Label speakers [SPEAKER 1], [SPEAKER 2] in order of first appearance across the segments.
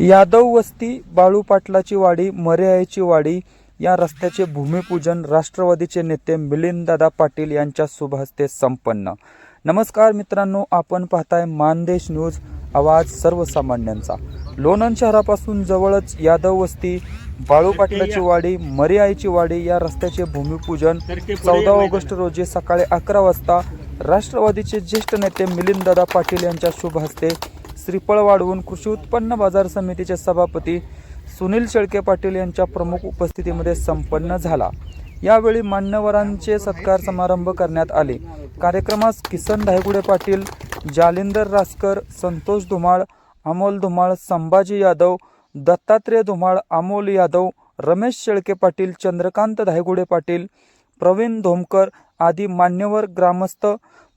[SPEAKER 1] यादव वस्ती बाळू पाटलाची वाडी मर्यायची वाडी या रस्त्याचे भूमिपूजन राष्ट्रवादीचे नेते मिलिंददादा पाटील यांच्या शुभहस्ते संपन्न. नमस्कार मित्रांनो आपण पाहताय मानदेश न्यूज आवाज सर्वसामान्यांचा. लोणंद शहरापासून जवळच यादव वस्ती बाळू पाटलाची वाडी मर्यायची वाडी या रस्त्याचे भूमिपूजन चौदा ऑगस्ट रोजी सकाळी अकरा वाजता राष्ट्रवादीचे ज्येष्ठ नेते मिलिंददादा पाटील यांच्या शुभ हस्ते श्रीफळ वाढवून कृषी उत्पन्न बाजार समितीचे सभापती सुनील शेळके पाटील यांच्या प्रमुख उपस्थितीमध्ये संपन्न झाला. यावेळी मान्यवरांचे सत्कार समारंभ करण्यात आले. कार्यक्रमास किसन धायगुडे पाटील जालिंदर रासकर संतोष धुमाळ अमोल धुमाळ संभाजी यादव दत्तात्रय धुमाळ अमोल यादव रमेश शेळके पाटील चंद्रकांत धायगुडे पाटील प्रवीण धोमकर आदी मान्यवर ग्रामस्थ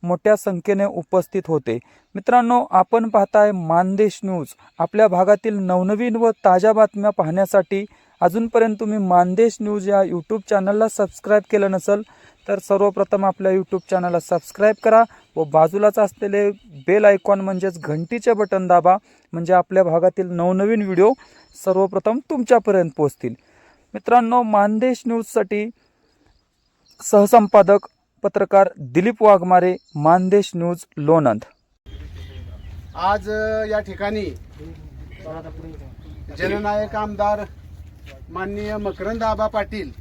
[SPEAKER 1] मोठ्या संख्येने उपस्थित होते. मित्रांनो आपण पाहताय मानदेश न्यूज. आपल्या भागातील नवनवीन व ताज्या बातम्या पाहण्यासाठी अजूनपर्यंत तुम्ही मानदेश न्यूज या यूट्यूब चॅनलला सबस्क्राईब केलं नसेल तर सर्वप्रथम आपल्या यूट्यूब चॅनलला सबस्क्राईब करा व बाजूलाच असलेले बेल आयकॉन म्हणजेच घंटीचे बटन दाबा म्हणजे आपल्या भागातील नवनवीन व्हिडिओ सर्वप्रथम तुमच्यापर्यंत पोहोचतील. मित्रांनो मानदेश न्यूजसाठी सहसंपादक पत्रकार दिलीप वाघमारे मानदेश न्यूज लोणंद.
[SPEAKER 2] आज या ठिकाणी जननायक आमदार माननीय मकरंद आबा पाटील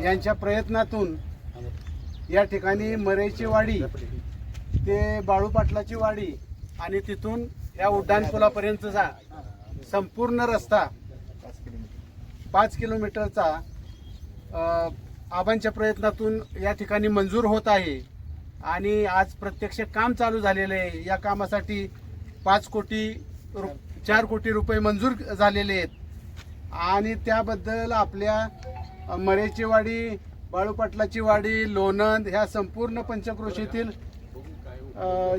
[SPEAKER 2] यांच्या प्रयत्नातून या ठिकाणी मरेची वाडी ते बाळू पाटलाची वाडी आणि तिथून या उड्डाणपुलापर्यंतचा संपूर्ण रस्ता पाच किलोमीटरचा आबांच्या प्रयत्नातून या ठिकाणी मंजूर होत आहे. आणि आज प्रत्यक्ष काम चालू झालेलं आहे. या कामासाठी पाच कोटी रु चार कोटी रुपये मंजूर झालेले आहेत. आणि त्याबद्दल आपल्या मरेची वाडी बाळूपाटलाची वाडी लोणंद ह्या संपूर्ण पंचक्रोशीतील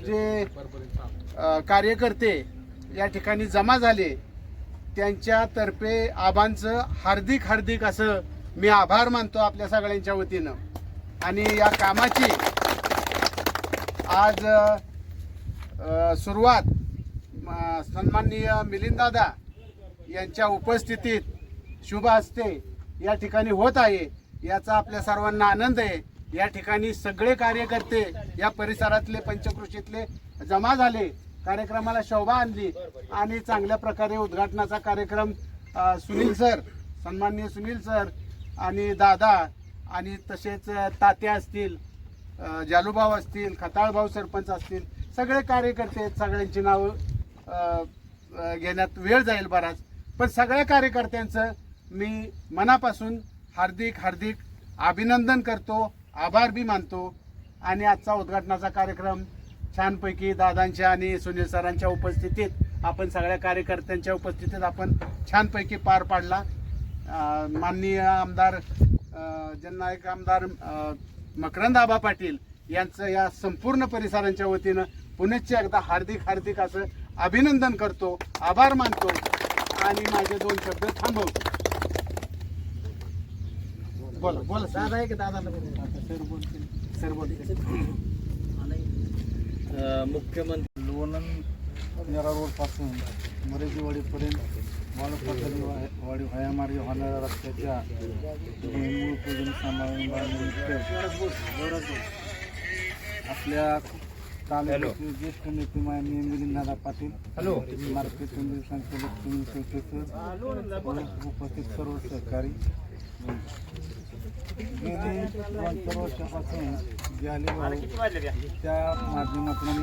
[SPEAKER 2] जे कार्यकर्ते या ठिकाणी जमा झाले त्यांच्यातर्फे आबांचं हार्दिक हार्दिक असं मी आभार मानतो आपल्या सगळ्यांच्या वतीनं. आणि या कामाची आज सुरुवात सन्माननीय मिलिंददादा यांच्या उपस्थितीत शुभ हस्ते या ठिकाणी होत आहे. याचा आपल्या सर्वांना आनंद आहे. या ठिकाणी सगळे कार्यकर्ते या परिसरातले पंचकृषीतले जमा झाले. कार्यक्रमाला शोभा आणली आणि चांगल्या प्रकारे उद्घाटनाचा कार्यक्रम सुनील सर सन्माननीय सुनील सर आणि दादा आणि तसेच तात्या असतील जालूभाव जालूभाऊ असतील खताळभाऊ सरपंच असतील सगळे कार्यकर्ते आहेत सगळ्यांची नावं घेण्यात वेळ जाईल बराच. पण सगळ्या कार्यकर्त्यांचं मी मनापासून हार्दिक हार्दिक अभिनंदन करतो आभार बी मानतो. आणि आजचा उद्घाटनाचा कार्यक्रम छानपैकी दादांच्या आणि सुनील सरांच्या उपस्थितीत आपण सगळ्या कार्यकर्त्यांच्या उपस्थितीत आपण छानपैकी पार पाडला. माननीय आमदार जननायक आमदार मकरंद आबा पाटील यांचं या संपूर्ण परिसरांच्या वतीनं पुनश्च एकदा हार्दिक हार्दिक असं अभिनंदन करतो आभार मानतो आणि माझे दोन शब्द थांबवतो. बोला बोला दादा आहे की दादा सर बोलते सर बोलतील.
[SPEAKER 3] मुख्यमंत्री लोणंद नेरा रोडपासून मरेजीवाडीपर्यंत. वाडी व्हाया मार्गे होणाऱ्या रस्त्याच्या समारंभानिमित्त आपल्या तालुक्याचे ज्येष्ठ नेते माननीय मिलिंददादा पाटील. हॅलो. मार्केट संचालक सुनील उपस्थित सर्व सहकारी. गेली दोन चार वर्षापासून त्या माध्यमातून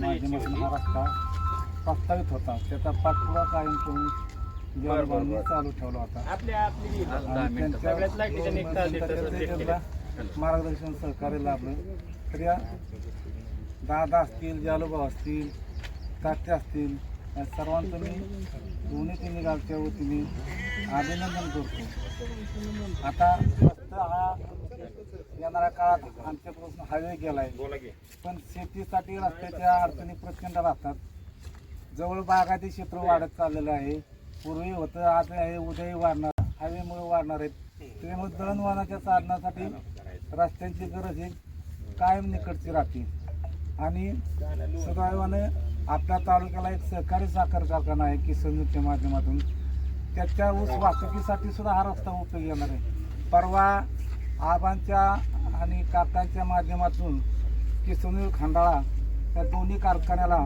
[SPEAKER 3] माध्यमातून हा रस्ता प्रस्तावित होता. त्याचा पाठपुरा कायम करून जवानबांनी चालू ठेवला होता. आणि त्यांच्या त्यांना मार्गदर्शन सहकार्य लाभलं. तर या दादा असतील जालूभाऊ असतील तात्या असतील या सर्वांचं मी दोन्ही तिन्ही गावच्या वतीने अभिनंदन करतो. आता फक्त हा येणाऱ्या काळात आमच्यापासून हायवे गेला आहे पण शेतीसाठी रस्त्याच्या अडचणी प्रचंड राहतात. जवळ बागायती क्षेत्र वाढत चाललेलं आहे. पूर्वी होतं आज आहे उद्याही वाढणार हायवेमुळे वाढणार आहेत. त्यामुळे दळणवळणाच्या साधनासाठी रस्त्यांची गरज ही कायम निकटची राहते आणि सुदैवाने आपल्या तालुक्याला एक सहकारी साखर कारखाना आहे किसनच्या माध्यमातून. त्याच्या ऊस वाहतुकीसाठी सुद्धा हा रस्ता उपयोगी येणार आहे. परवा आबांच्या आणि काकांच्या माध्यमातून किसनूर खंडाळा त्या दोन्ही कारखान्याला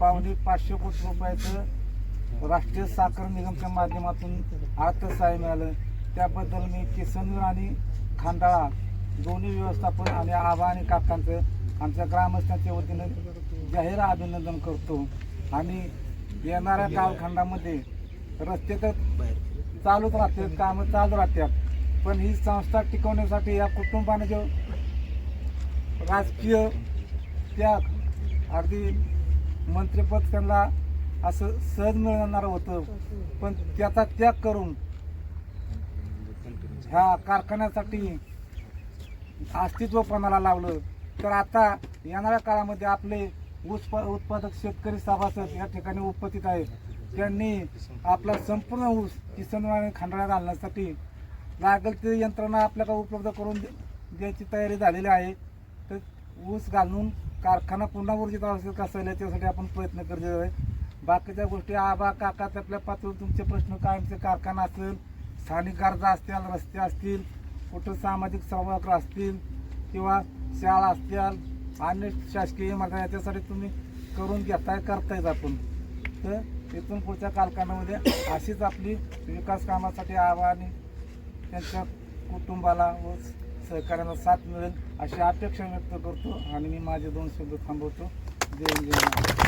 [SPEAKER 3] पावणे पाचशे कोटी रुपयाचं राष्ट्रीय साखर निगमच्या माध्यमातून अर्थसहाय्य मिळालं. त्याबद्दल मी किसन आणि खांडाळा दोन्ही व्यवस्थापन आणि आबा आणि काकांचं आमच्या ग्रामस्थांच्या वतीनं जाहीर अभिनंदन करतो. आणि येणाऱ्या कालखंडामध्ये रस्ते तर चालूच राहतात कामं चालू राहतात. पण ही संस्था टिकवण्यासाठी या कुटुंबाने जो राजकीय त्याग अगदी मंत्रिपद त्यांना असं सहज मिळणार होतं. पण त्याचा त्याग करून ह्या कारखान्यासाठी अस्तित्वपणाला लावलं. तर आता येणाऱ्या काळामध्ये आपले ऊस प- उत्पादक शेतकरी सभासद या ठिकाणी उपस्थित आहेत. त्यांनी आपला संपूर्ण ऊस किसनवाणी खांडाळ्या घालण्यासाठी लागेल ती यंत्रणा आपल्याकडे उपलब्ध करून दे- द्यायची तयारी झालेली आहे. तर ऊस घालून कारखाना पुन्हा ऊर्जित आवश्यक असायला याच्यासाठी आपण प्रयत्न करतो आहे. बाकीच्या गोष्टी आबा काका आपल्या पातळीवर तुमचे प्रश्न कायमचे कारखाना असेल स्थानिक गरजा असतील रस्ते असतील कुठं सामाजिक सभागृह असतील किंवा शाळा असतील अन्य शासकीय इमारती याच्यासाठी तुम्ही करून घेताय करतायत आपण. तर इथून पुढच्या कालखंडामध्ये अशीच आपली विकास कामासाठी आव्हाने त्यांच्या कुटुंबाला व सहकार्याला साथ मिळेल अशी अपेक्षा व्यक्त करतो आणि मी माझे दोन शब्द थांबवतो. जय जय